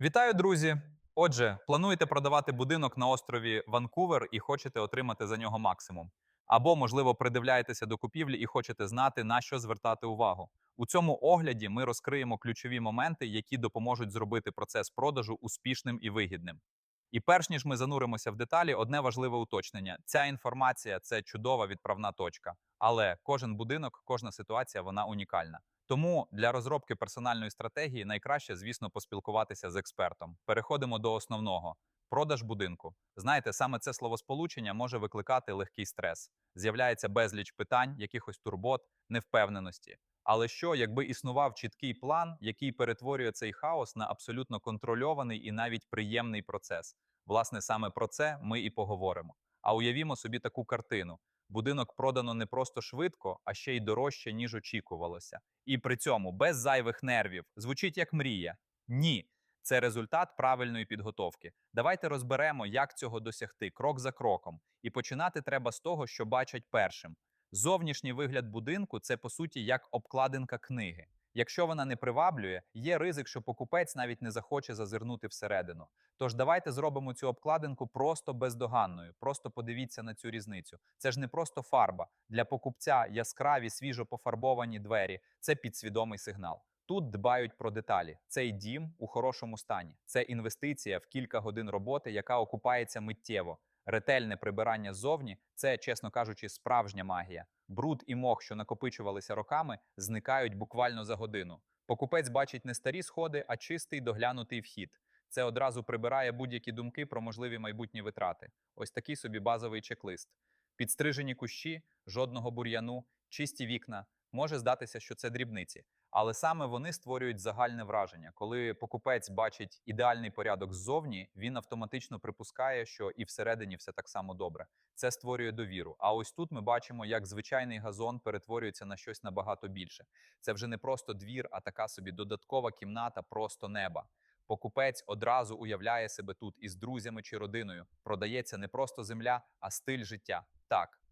Вітаю, друзі! Отже, плануєте продавати будинок на острові Ванкувер і хочете отримати за нього максимум. Або, можливо, придивляєтеся до купівлі і хочете знати, на що звертати увагу. У цьому огляді ми розкриємо ключові моменти, які допоможуть зробити процес продажу успішним і вигідним. І перш ніж ми зануримося в деталі, одне важливе уточнення: ця інформація це чудова відправна точка, але кожен будинок, кожна ситуація вона унікальна. Тому для розробки персональної стратегії найкраще, звісно, поспілкуватися з експертом. Переходимо до основного: продаж будинку. Знаєте, саме це словосполучення може викликати легкий стрес. З'являється безліч питань, якихось турбот, невпевненості. Але що, якби існував чіткий план, який перетворює цей хаос на абсолютно контрольований і навіть приємний процес? Власне, саме про це ми і поговоримо. А уявімо собі таку картину: будинок продано не просто швидко, а ще й дорожче, ніж очікувалося. І при цьому без зайвих нервів звучить як мрія. Ні, це результат правильної підготовки. Давайте розберемо, як цього досягти крок за кроком. І починати треба з того, що бачать першим. Зовнішній вигляд будинку це по суті як обкладинка книги. Якщо вона не приваблює, є ризик, що покупець навіть не захоче зазирнути всередину. Тож давайте зробимо цю обкладинку просто бездоганною. Просто подивіться на цю різницю. Це ж не просто фарба для покупця яскраві, свіжо пофарбовані двері. Це підсвідомий сигнал. Тут дбають про деталі. Цей дім у хорошому стані. Це інвестиція в кілька годин роботи, яка окупається миттєво. Ретельне прибирання ззовні це, чесно кажучи, справжня магія. Бруд і мох, що накопичувалися роками, зникають буквально за годину. Покупець бачить не старі сходи, а чистий доглянутий вхід. Це одразу прибирає будь-які думки про можливі майбутні витрати. Ось такий собі базовий чек-лист. Підстрижені кущі, жодного бур'яну, чисті вікна. Може здатися, що це дрібниці, але саме вони створюють загальне враження. Коли покупець бачить ідеальний порядок ззовні, він автоматично припускає, що і всередині все так само добре. Це створює довіру. А ось тут ми бачимо, як звичайний газон перетворюється на щось набагато більше. Це вже не просто двір, а така собі додаткова кімната, просто неба. Покупець одразу уявляє себе тут із друзями чи родиною. Продається не просто земля, а стиль життя. Так.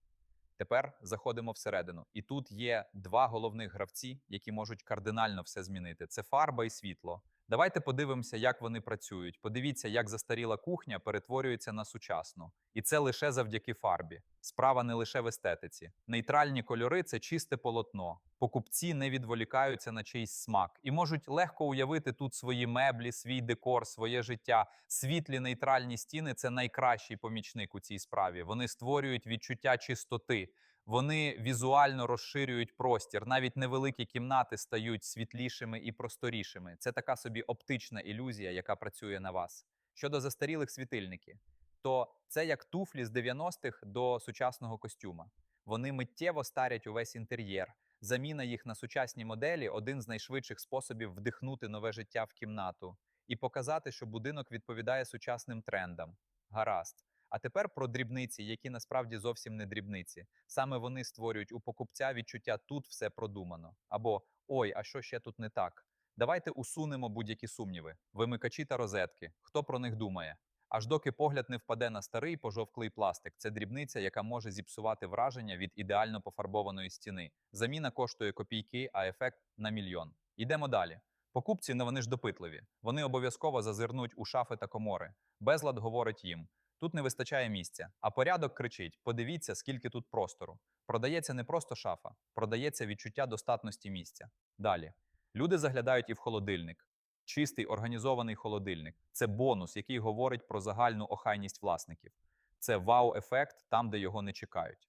Тепер заходимо всередину. І тут є два головних гравці, які можуть кардинально все змінити: це фарба і світло. Давайте подивимося, як вони працюють. Подивіться, як застаріла кухня перетворюється на сучасну. І це лише завдяки фарбі. Справа не лише в естетиці. Нейтральні кольори це чисте полотно. Покупці не відволікаються на чийсь смак і можуть легко уявити тут свої меблі, свій декор, своє життя. Світлі нейтральні стіни це найкращий помічник у цій справі. Вони створюють відчуття чистоти. Вони візуально розширюють простір. Навіть невеликі кімнати стають світлішими і просторішими. Це така собі оптична ілюзія, яка працює на вас. Щодо застарілих світильників, то це як туфлі з 90-х до сучасного костюма. Вони миттєво старять увесь інтер'єр. Заміна їх на сучасні моделі один з найшвидших способів вдихнути нове життя в кімнату і показати, що будинок відповідає сучасним трендам. Гаразд. А тепер про дрібниці, які насправді зовсім не дрібниці. Саме вони створюють у покупця відчуття тут все продумано. Або ой, а що ще тут не так? Давайте усунемо будь-які сумніви, вимикачі та розетки. Хто про них думає? Аж доки погляд не впаде на старий пожовклий пластик. Це дрібниця, яка може зіпсувати враження від ідеально пофарбованої стіни. Заміна коштує копійки, а ефект на мільйон. Йдемо далі. Покупці не вони ж допитливі. Вони обов'язково зазирнуть у шафи та комори. Безлад говорить їм: тут не вистачає місця, а порядок кричить: подивіться, скільки тут простору. Продається не просто шафа, продається відчуття достатності місця. Далі люди заглядають і в холодильник. Чистий організований холодильник це бонус, який говорить про загальну охайність власників. Це вау-ефект там, де його не чекають.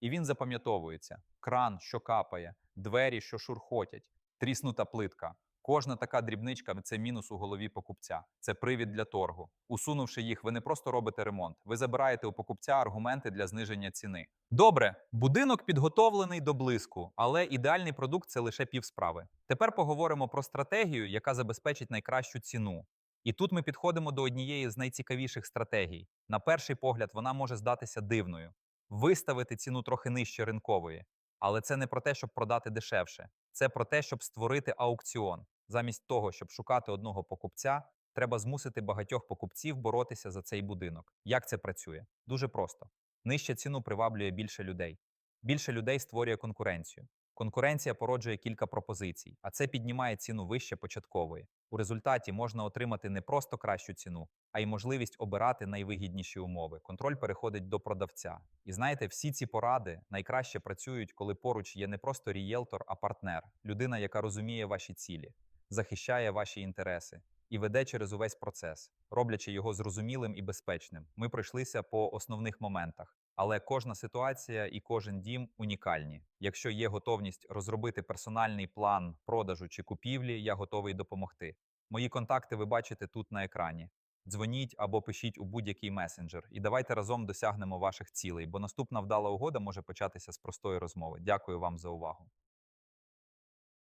І він запам'ятовується: кран, що капає, двері, що шурхотять, тріснута плитка. Кожна така дрібничка це мінус у голові покупця. Це привід для торгу. Усунувши їх, ви не просто робите ремонт, ви забираєте у покупця аргументи для зниження ціни. Добре, будинок підготовлений до блиску, але ідеальний продукт це лише півсправи. Тепер поговоримо про стратегію, яка забезпечить найкращу ціну. І тут ми підходимо до однієї з найцікавіших стратегій. На перший погляд, вона може здатися дивною: виставити ціну трохи нижче ринкової. Але це не про те, щоб продати дешевше, це про те, щоб створити аукціон. Замість того, щоб шукати одного покупця, треба змусити багатьох покупців боротися за цей будинок. Як це працює? Дуже просто. Нижча ціну приваблює більше людей. Більше людей створює конкуренцію. Конкуренція породжує кілька пропозицій, а це піднімає ціну вище початкової. У результаті можна отримати не просто кращу ціну, а й можливість обирати найвигідніші умови. Контроль переходить до продавця. І знаєте, всі ці поради найкраще працюють, коли поруч є не просто рієлтор, а партнер, людина, яка розуміє ваші цілі, захищає ваші інтереси і веде через увесь процес, роблячи його зрозумілим і безпечним. Ми пройшлися по основних моментах. Але кожна ситуація і кожен дім унікальні. Якщо є готовність розробити персональний план продажу чи купівлі, я готовий допомогти. Мої контакти ви бачите тут на екрані. Дзвоніть або пишіть у будь-який месенджер, і давайте разом досягнемо ваших цілей, бо наступна вдала угода може початися з простої розмови. Дякую вам за увагу.